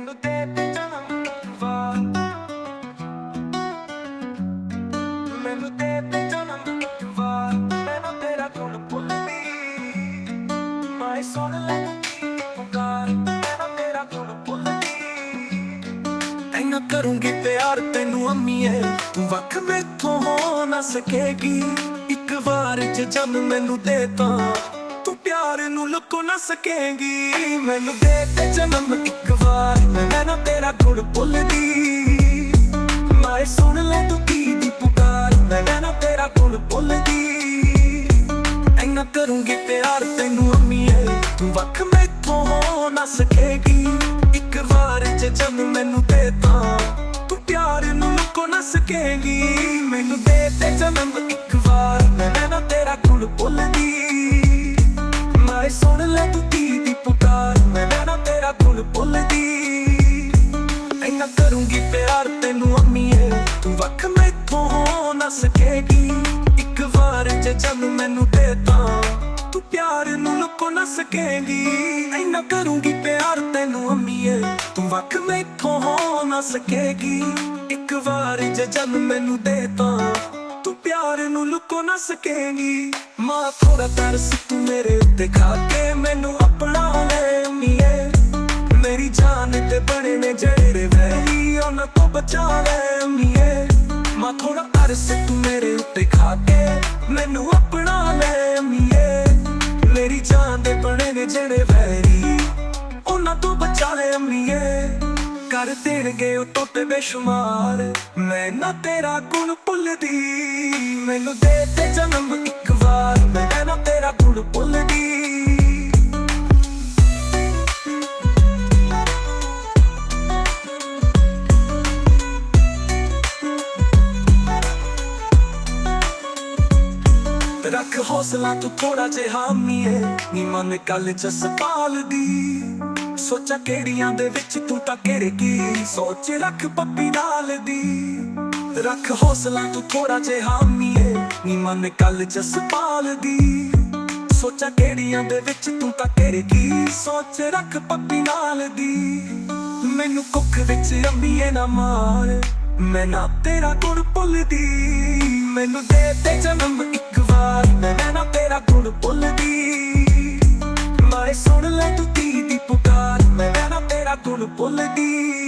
ਮੈਨੂੰ ਦੇ ਦੇ ਜਨਮ ਵਾਰ ਮੈਨੂੰ ਦੇ ਦੇ ਜਨਮ ਵਾਰ ਮੈਨੂੰ ਤੇਰਾ ਗੁਣ ਭੁੱਲਦੀ। ਮੈਂ ਸੁਣ ਲੈ ਪੁਕਾਰ ਮੈਨੂੰ ਤੇਰਾ ਗੁਣ ਭੁੱਲਦੀ। ਐਨਾ ਕਰੂੰਗੀ ਪਿਆਰ ਤੈਨੂੰ ਅੰਮੀਏ ਤੂੰ ਵੱਖ ਮੈਥੋਂ ਹੋ ਨਾ ਸਕੇਗੀ। ਇੱਕ ਵਾਰ ਜੇ ਜਨ ਮੈਨੂੰ ਦੇ ਤਾਂ। ਪਿਆਰ ਨੂੰ ਲੁਕੋ ਨਾ ਸਕੇਗੀ। ਮੈਨੂੰ ਦੇ ਤੇ ਜਨਮ ਇੱਕ ਵਾਰ ਮੈਂ ਨਾ ਤੇਰਾ ਗੁਣ ਭੁੱਲਦੀ। ਮੈਂ ਸੁਣ ਲੈ ਤੂੰ ਕੀ ਦੀ ਪੁਕਾਰ, ਮੈਂ ਨਾ ਤੇਰਾ ਗੁਣ ਭੁੱਲਦੀ। ਐਨਾ ਕਰੂੰਗੀ ਪਿਆਰ ਤੈਨੂੰ ਅੰਮੀਏ ਤੂੰ ਵੱਖ ਮੈਥੋਂ ਹੋ ਨਾ ਸਕੇਗੀ। ਇੱਕ ਵਾਰ ਜੇ ਜਨਮ ਮੈਨੂੰ ਦੇ ਤਾਂ, ਤੂੰ ਪਿਆਰ ਨੂੰ ਲੁਕੋ ਨਾ ਸਕੇਗੀ। ਮੈਨੂੰ ਦੇ ਤੇ ਜਨਮ ਇੱਕ ਸੁਣ ਲੈ ਤੂੰ ਧੀ ਦੀ ਪੁਕਾਰ, ਮੈਂ ਨਾ ਤੇਰਾ ਗੁਣ ਭੁੱਲਦੀ ਐਨਾ ਕਰੂੰਗੀ ਪਿਆਰ ਤੈਨੂੰ ਅੰਮੀਏ ਤੂੰ ਵੱਖ ਮੈਥੋਂ ਹੋ ਨਾ ਸਕੇਗੀ ਇੱਕ ਵਾਰ ਜੇ ਜਨ ਮੈਨੂੰ ਦੇ ਤਾਂ, ਤੂੰ ਪਿਆਰ ਨੂੰ ਲੁਕੋ ਨਾ ਸਕੇਗੀ ਐਨਾ ਕਰੂੰਗੀ ਪਿਆਰ ਤੈਨੂੰ ਅੰਮੀਏ ਤੂੰ ਵੱਖ ਮੈਥੋਂ ਹੋ ਨਾ ਸਕੇਗੀ ਇੱਕ ਵਾਰ ਜੇ ਜਨ ਮੈਨੂੰ ਦੇ ਤਾਂ, ਤੂੰ ਪਿਆਰ ਨੂੰ ਲੁਕੋ ਨਾ ਸਕੇਗੀ ਮਾਂ ਥੋੜਾ ਤਰਸ ਤੂੰ ਮੇਰੇ ਉੱਤੇ ਖਾ ਕੇ ਮੈਨੂੰ ਆਪਣਾ ਲੈ ਅੰਮੀਏ ਮੇਰੀ ਜਾਨ ਤੇ ਬਣੇ ਨੇ ਜਿਹੜੇ ਵੈਰੀ, ਉਹਨਾਂ ਤੋਂ ਬਚਾ ਲੈ ਮੀਏ ਮਾ ਥੋੜਾ ਅਰਸ ਤੂੰ ਮੇਰੇ ਉੱਤੇ ਖਾ ਕੇ, ਮੈਨੂੰ ਆਪਣਾ ਲੈ ਮੀਏ ਮੇਰੀ ਜਾਨ ਦੇ ਬਣੇ ਨੇ ਜਿਹੜੇ ਵੈਰੀ, ਉਹਨਾਂ ਤੋਂ ਬਚਾ ਲੈ ਮੀਏ ਕਰ ਦੇਣਗੇ ਉਹ ਟੋਟੇ ਬੇਸ਼ੁਮਾਰ, ਮੈਂ ਨਾ ਤੇਰਾ ਗੁਣ ਭੁੱਲਦੀ। ਮੈਨੂੰ ਦੇ ਤੇ ਜਨਮ ਇੱਕ ਵਾਰ, ਮੈਂ ਨਾ ਤੇਰਾ ਗੁਣ ਰੱਖ ਹੌਸਲਾ ਤੂੰ ਥੋੜਾ ਜਿਹਾ ਮੀਏ, ਨੀ ਮਨ ਕੱਲ ਚ ਸਪਾਲ ਦੀ ਸੋਚਾਂ ਕਿਹੜੀਆਂ ਦੇ ਵਿੱਚ ਤੂੰ ਤਾਂ ਕਿਹੜੇ ਕੀ ਸੋਚ ਰੱਖ ਪੱਪੀ ਨਾਲ ਦੀ ਰੱਖ ਹੌਸਲਾ ਤੂੰ ਥੋੜਾ ਜਿਹਾ ਮੀਏ, ਨੀ ਮਨ ਕੱਲ ਚ ਸਪਾਲ ਦੀ ਸੋਚਾਂ ਕਿਹੜੀਆਂ ਦੇ ਵਿੱਚ ਤੂੰ ਤਾਂ ਕਿਹੜੇ ਕੀ? ਸੋਚ ਰੱਖ ਪੱਪੀ ਨਾਲ ਦੀ। ਮੈਨੂੰ ਕੁੱਖ ਵਿੱਚ ਅੰਮੀਏ ਨਾ ਮਾਰ। ਮੈਂ ਨਾ ਤੇਰਾ ਗੁਣ ਭੁੱਲਦੀ। ਮੈਨੂੰ ਦੇ ਤੇ ਜਨਮ ਇੱਕ ਵਾਰ। ਮੈਂ ਨਾ ਤੇਰਾ ਗੁਣ ਭੁੱਲਦੀ। ਮੈਂ ਸੁਣ ਲੈ ਤੂੰ ਕੀ ਦੀ ਪੁਕਾਰ। ਮੈਂ ਨਾ ਤੇਰਾ ਗੁਣ ਭੁੱਲਦੀ।